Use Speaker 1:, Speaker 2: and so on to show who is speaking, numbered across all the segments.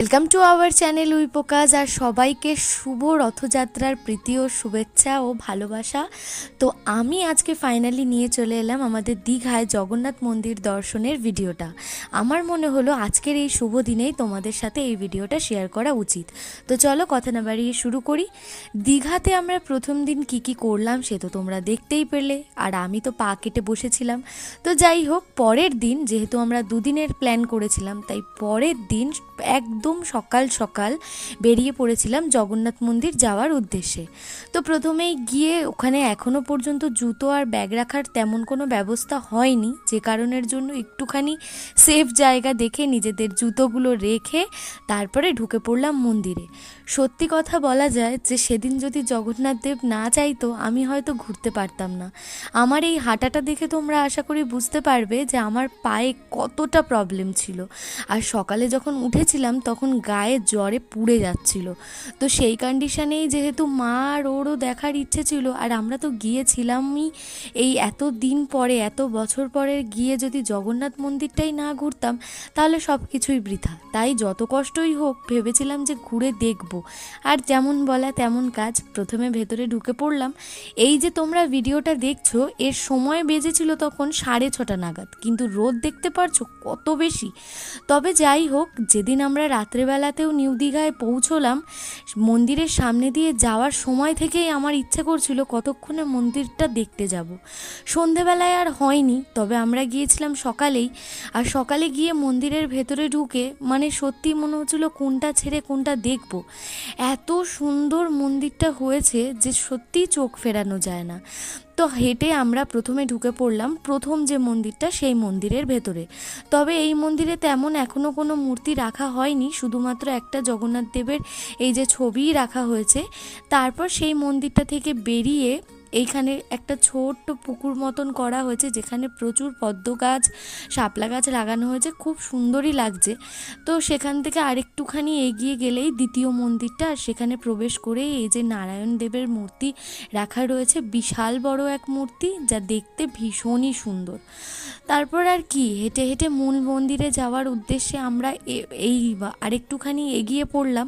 Speaker 1: Welcome to our channel উইপোকাজ আর সবাইকে শুভ রথযাত্রার প্রীতি ও শুভেচ্ছা ও ভালোবাসা। তো আমি আজকে ফাইনালি নিয়ে চলে এলাম আমাদের দীঘায় জগন্নাথ মন্দির দর্শনের ভিডিওটা। আমার মনে হলো আজকের এই শুভ দিনেই তোমাদের সাথে এই ভিডিওটা শেয়ার করা উচিত। তো চলো কথা না বাড়িয়ে শুরু করি। দীঘাতে আমরা প্রথম দিন কি কি করলাম সে তো তোমরা দেখতেই পেলে, আর আমি তো পা কেটে বসেছিলাম। তো যাই হোক, পরের দিন, যেহেতু আমরা দুদিনের প্ল্যান করেছিলাম, তাই পরের দিন একদম সকাল সকাল বেরিয়ে পড়েছিলাম জগন্নাথ মন্দির যাওয়ার উদ্দেশ্যে। তো প্রথমেই গিয়ে ওখানে এখনও পর্যন্ত জুতো আর ব্যাগ রাখার তেমন কোনো ব্যবস্থা হয়নি। যে কারণের জন্য একটুখানি সেফ জায়গা দেখে নিজেদের জুতোগুলো রেখে তারপরে ঢুকে পড়লাম মন্দিরে। সত্যি কথা বলা যায় যে সেদিন যদি জগন্নাথ দেব না চাইতো, আমি হয়তো ঘুরতে পারতাম না। আমার এই হাঁটাটা দেখে তোমরা আশা করি বুঝতে পারবে যে আমার পায়ে কতটা প্রবলেম ছিল। আর সকালে যখন উঠেছিলাম তখন গায়ে জ্বরে পুড়ে যাচ্ছিল। তো সেই কন্ডিশনেই যেহেতু মা আর ওরও দেখার ইচ্ছে ছিল, আর আমরা তো গিয়েছিলামই এই এত দিন পরে, এত বছর পরে গিয়ে যদি জগন্নাথ মন্দিরটাই না ঘুরতাম, তাহলে সব কিছুই বৃথা। তাই যত কষ্টই হোক, ভেবেছিলাম যে ঘুরে দেখব। আর যেমন বলা তেমন কাজ, প্রথমে ভেতরে ঢুকে পড়লাম। এই যে তোমরা ভিডিওটা দেখছ, এর সময় বেজেছিল তখন সাড়ে ছটা নাগাদ। কিন্তু রোদ দেখতে পারছ কত বেশি? তবে যাই হোক, যেদিন আমরা রাত্রেবেলাতেও নিউ দীঘায় পৌঁছলাম। মন্দিরের সামনে দিয়ে যাওয়ার সময় থেকেই আমার ইচ্ছে করছিল কতক্ষণে মন্দিরটা দেখতে যাব। সন্ধেবেলায় আর হয়নি, তবে আমরা গিয়েছিলাম সকালেই। আর সকালে গিয়ে মন্দিরের ভেতরে ঢুকে মানে সত্যি মনে হচ্ছিল কোনটা ছেড়ে কোনটা দেখব। এত সুন্দর মন্দিরটা হয়েছে যে সত্যিই চোখ ফেরানো যায় না। তো হেঁটে আমরা প্রথমে ঢুকে পড়লাম প্রথম যে মন্দিরটা সেই মন্দিরের ভেতরে। তবে এই মন্দিরে তেমন এখনও কোনো মূর্তি রাখা হয়নি, শুধুমাত্র একটা জগন্নাথ দেবের এই যে ছবিই রাখা হয়েছে। তারপর সেই মন্দিরটা থেকে বেরিয়ে এইখানে একটা ছোট্ট পুকুর মতন করা হয়েছে, যেখানে প্রচুর পদ্ম গাছ, শাপলা গাছ লাগানো হয়েছে, খুব সুন্দরই লাগছে। তো সেখান থেকে আরেকটুখানি এগিয়ে গেলেই দ্বিতীয় মন্দিরটা, আর সেখানে প্রবেশ করে এই যে নারায়ণ দেবের মূর্তি রাখা রয়েছে, বিশাল বড় এক মূর্তি, যা দেখতে ভীষণই সুন্দর। তারপর আর কি, হেঁটে হেঁটে মূল মন্দিরে যাওয়ার উদ্দেশ্যে আমরা এই আরেকটুখানি এগিয়ে পড়লাম।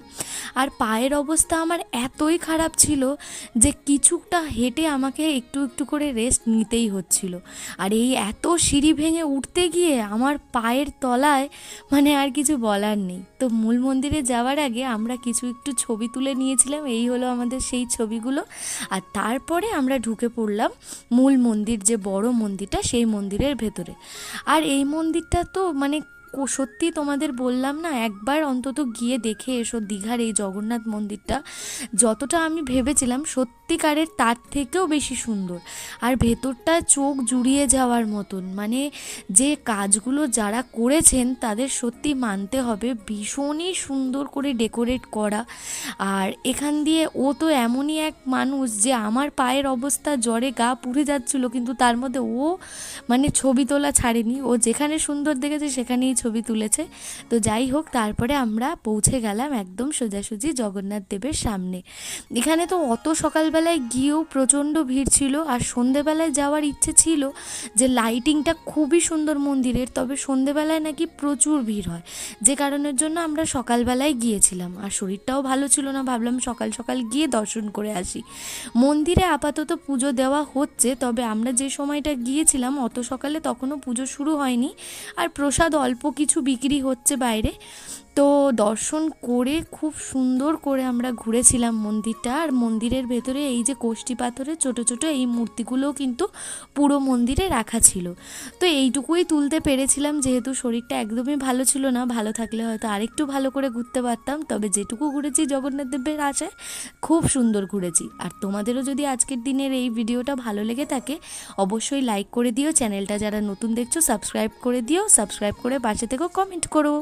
Speaker 1: আর পায়ের অবস্থা আমার এতই খারাপ ছিল যে কিছুটা হেঁটে আমাকে একটু একটু করে রেস্ট নিতেই হচ্ছিল। আর এই এত সিঁড়ি ভেঙে উঠতে গিয়ে আমার পায়ের তলায় মানে আর কিছু বলার নেই। তো মূল মন্দিরে যাওয়ার আগে আমরা কিছু একটু ছবি তুলে নিয়েছিলাম, এই হলো আমাদের সেই ছবিগুলো। আর তারপরে আমরা ঢুকে পড়লাম মূল মন্দির, যে বড় মন্দিরটা সেই মন্দিরের ভেতরে। আর এই মন্দিরটা তো মানে সত্যি তোমাদের বললাম না, একবার অন্তত গিয়ে দেখে এসো দীঘার এই জগন্নাথ মন্দিরটা। যতটা আমি ভেবেছিলাম সত্যিকারের তার থেকেও বেশি সুন্দর। আর ভেতরটা চোখ জুড়িয়ে যাওয়ার মতন। মানে যে কাজগুলো যারা করেছেন তাদের সত্যি মানতে হবে, ভীষণই সুন্দর করে ডেকোরেট করা। আর এখান দিয়ে ও তো এমনই এক মানুষ যে আমার পায়ের অবস্থা জ্বরে গা পুড়ে যাচ্ছিল, কিন্তু তার মধ্যে ও মানে ছবি তোলা ছাড়েনি। ও যেখানে সুন্দর দেখেছে সেখানেই ছবি তুলেছে। তো যাই হোক, তারপরে আমরা পৌঁছে গেলাম একদম সোজাসুজি জগন্নাথ দেবের সামনে। এখানে তো অত সকালবেলায় গিয়েও প্রচণ্ড ভিড় ছিল আর সন্ধেবেলায় যাওয়ার ইচ্ছে ছিল যে লাইটিংটা খুবই সুন্দর মন্দিরের, তবে সন্ধেবেলায় নাকি প্রচুর ভিড় হয়। যে কারণের জন্য আমরা সকালবেলায় গিয়েছিলাম। আর শরীরটাও ভালো ছিল না, ভাবলাম সকাল সকাল গিয়ে দর্শন করে আসি। মন্দিরে আপাতত পুজো দেওয়া হচ্ছে, তবে আমরা যে সময়টা গিয়েছিলাম অত সকালে তখনও পুজো শুরু হয়নি। আর প্রসাদ অল্প কিছু বিক্রি হচ্ছে বাইরে। তো দর্শন করে খুব সুন্দর করে আমরা ঘুরেছিলাম মন্দিরটা। আর মন্দিরের ভেতরে এই যে কোষ্ঠী পাথরের ছোট ছোট এই মূর্তিগুলোও কিন্তু পুরো মন্দিরে রাখা ছিল। তো এইটুকুই তুলতে পেরেছিলাম, যেহেতু শরীরটা একদমই ভালো ছিল না। ভালো থাকলে হয়তো আরেকটু ভালো করে ঘুরতে পারতাম। তবে যেটুকু ঘুরেছি জগন্নাথ দেবের আশায় খুব সুন্দর ঘুরেছি। আর তোমাদেরও যদি আজকের দিনের এই ভিডিওটা ভালো লেগে থাকে, অবশ্যই লাইক করে দিও। চ্যানেলটা যারা নতুন দেখছ সাবস্ক্রাইব করে দিও। সাবস্ক্রাইব করে পাশে থেকেও কমেন্ট করো।